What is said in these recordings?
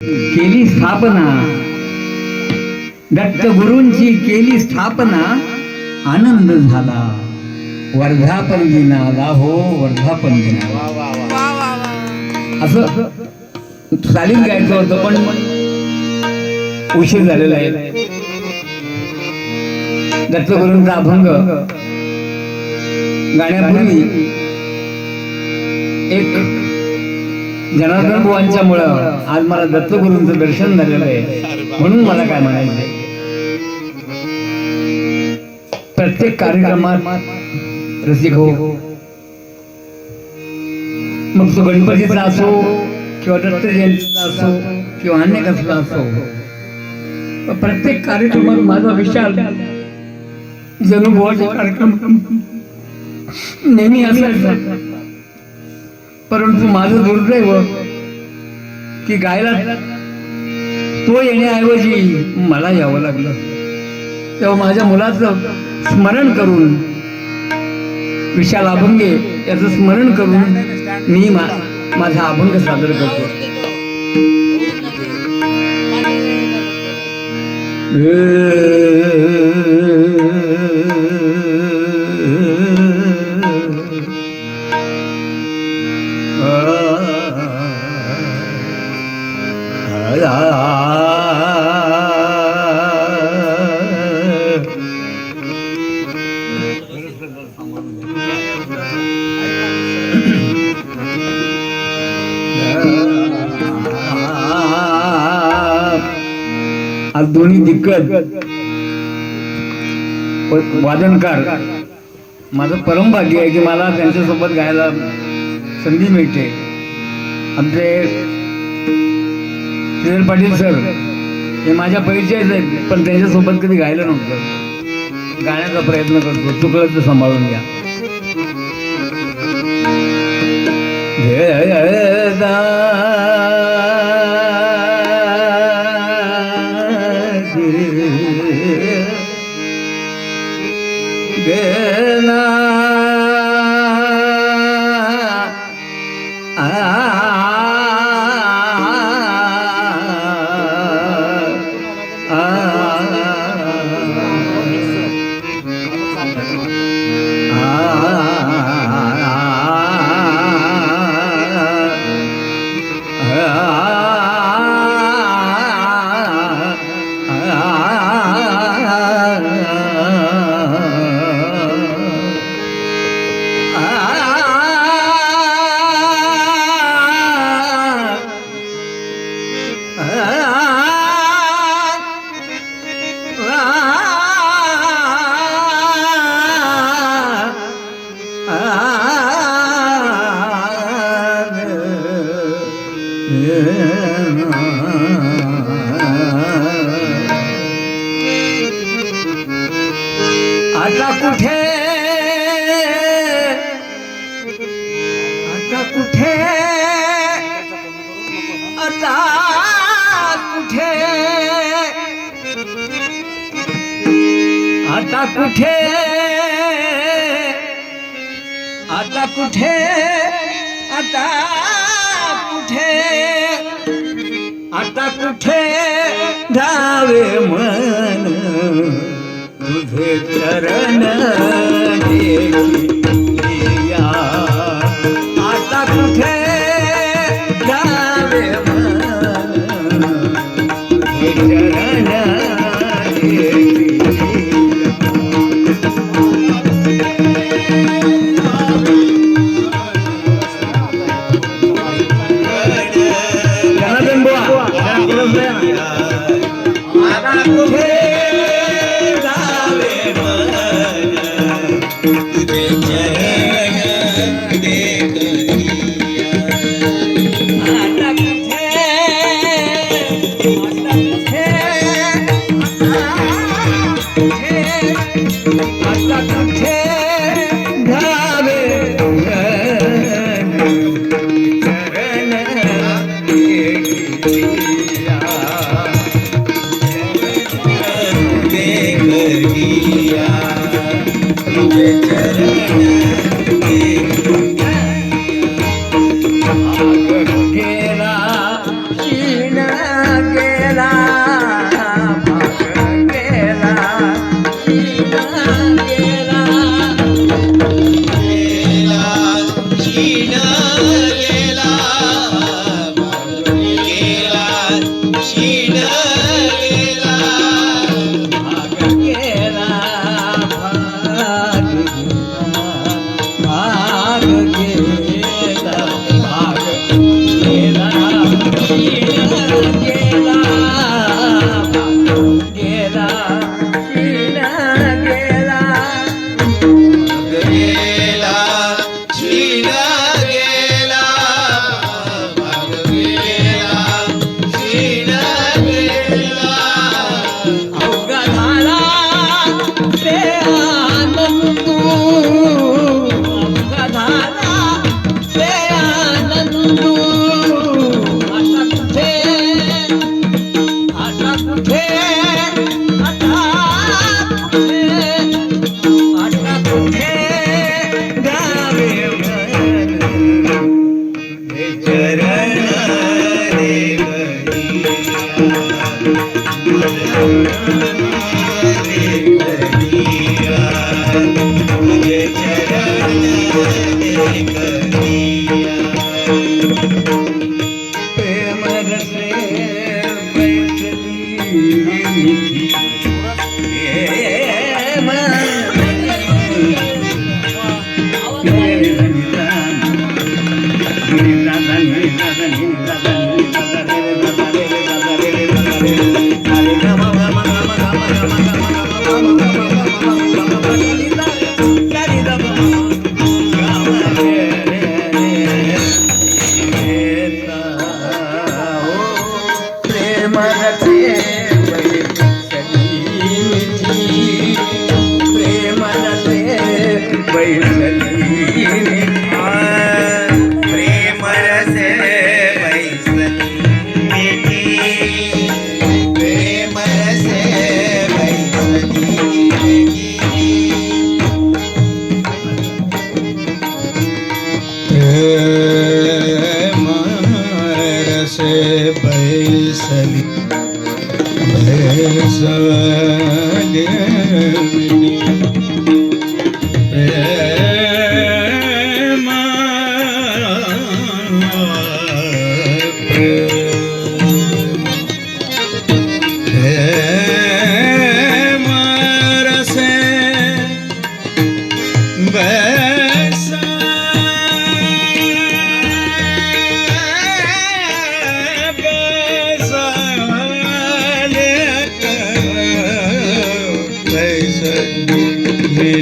केली स्थापना. दत्त गुरूंची केली स्थापना आनंद झाला. वर्धापन दिनाला हो वर्धापन दिनाला असं चालीन गायचं होतं पण उशीर झालेला आहे. दत्तगुरूंचा अभंग. गाण्यापूर्वी एक जनार्दन बुवांच्या मुळं आज मला दत्तगुरूंचं दर्शन झालेलं आहे. म्हणून मला काय म्हणायचंय? प्रत्येक कार्यक्रमात रसिक हो. मग तो गणपतीचा असो किंवा दत्त जयंतीचा असो किंवा अन्य कसला असो प्रत्येक कार्यक्रमात माझा विचार जणू बुवाचा कार्यक्रम नेहमी असायचा. परंतु माझं दुर्दैव की गायला तो येण्याऐवजी मला यावं लागलं. तेव्हा माझ्या मुलाचं स्मरण करून विशाल अभंगे याचं स्मरण करून मी मा माझा अभंग सादर करतो. दोन्ही दिक्कत वादनकार. माझं परम भाग्य आहे की मला त्यांच्यासोबत गायला संधी मिळते. आमचे श्रीधर पाटील सर हे माझ्या परिचयच आहेत पण त्यांच्यासोबत कधी गायलं नव्हतं. गाण्याचा प्रयत्न करतो. चुकलं तर सांभाळून घ्या. दा आता कुठे आता कुठे आता कुठे आता कुठे आता कुठे आता कुठे धावे मन तुझे चरण देखिया. आता कुठे जावे मन तुझे चरण Yeah. રસે ભૈસલી ભૈસલી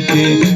प्रेम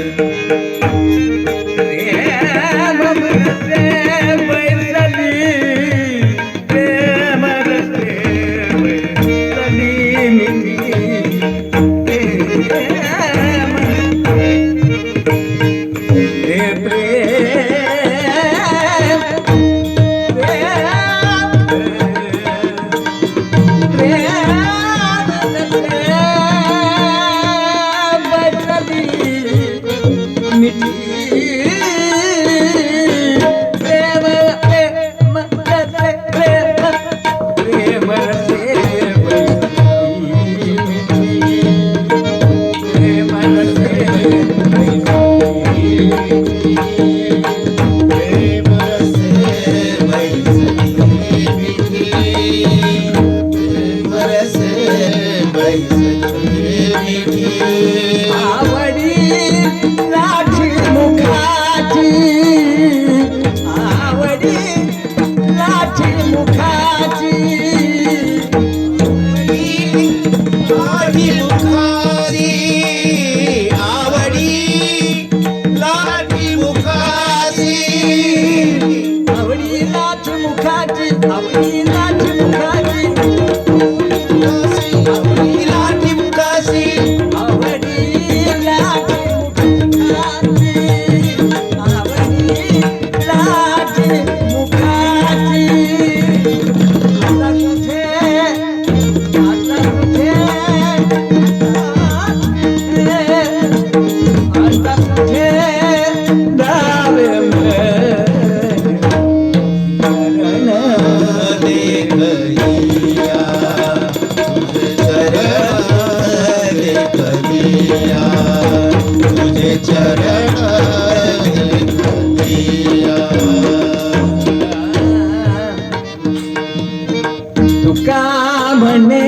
Música ದುಃಖ ಬಣ್ಣೆ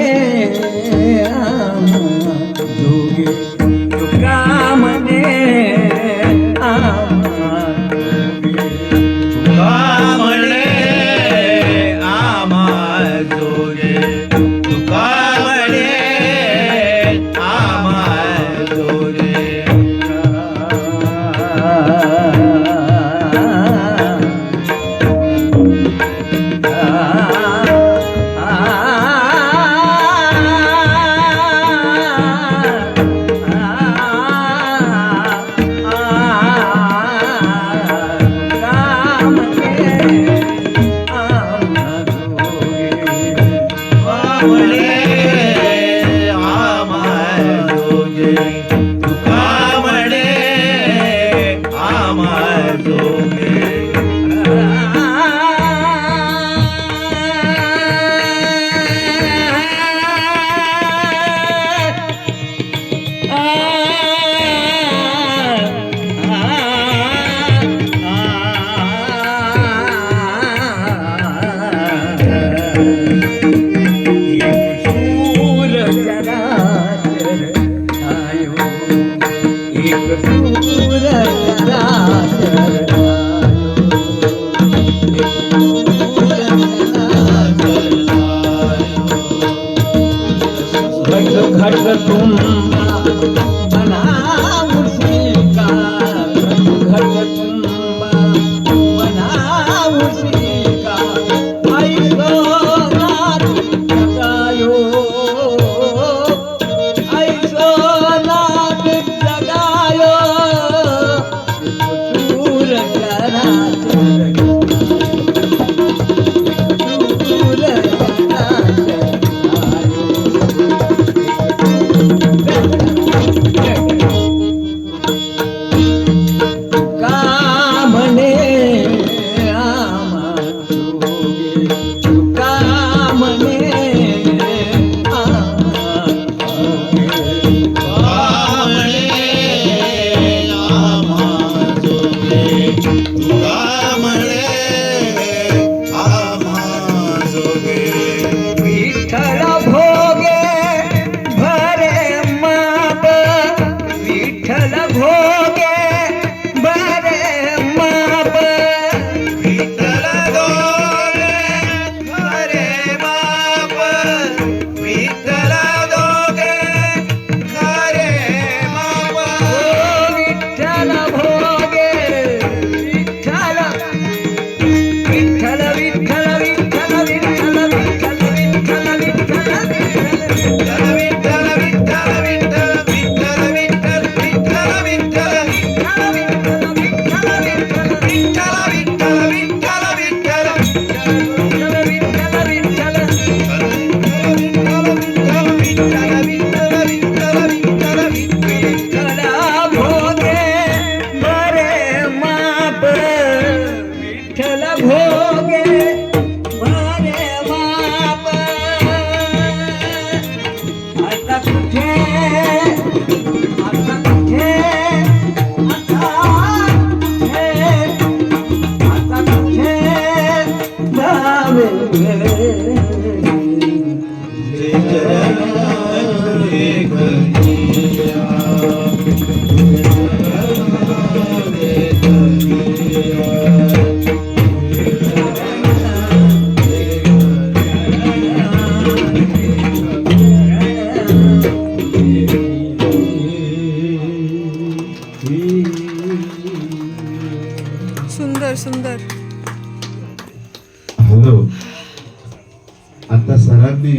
जाधव आता सरांनी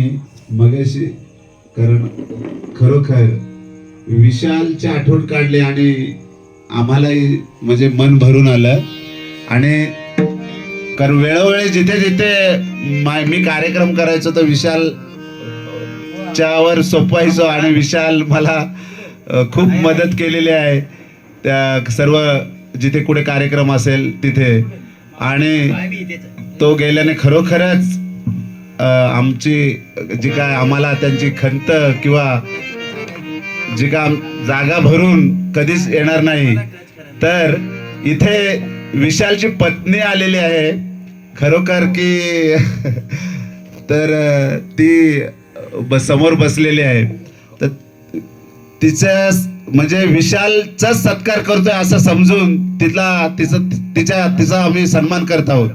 मगाशी कारण खरोखर विशालची आठवण काढली आणि आम्हालाही म्हणजे मन भरून आलं. आणि कारण वेळोवेळी जिथे जिथे मी कार्यक्रम करायचो तर विशाल च्यावर सोपवायचो आणि विशाल मला खूप मदत केलेली आहे. त्या सर्व जिथे कुठे कार्यक्रम असेल तिथे. आणि तो गेल्याने खरोखरच आमची जी काय आम्हाला त्यांची खंत किंवा जी का जागा भरून कधीच येणार नाही. तर इथे विशालची पत्नी आलेली आहे. खरोखर की तर ती ब समोर बसलेली आहे. तर तिच्या म्हणजे विशालचा सत्कार करतोय असं समजून तिला तिचं तिच्या तिचा आम्ही सन्मान करत आहोत.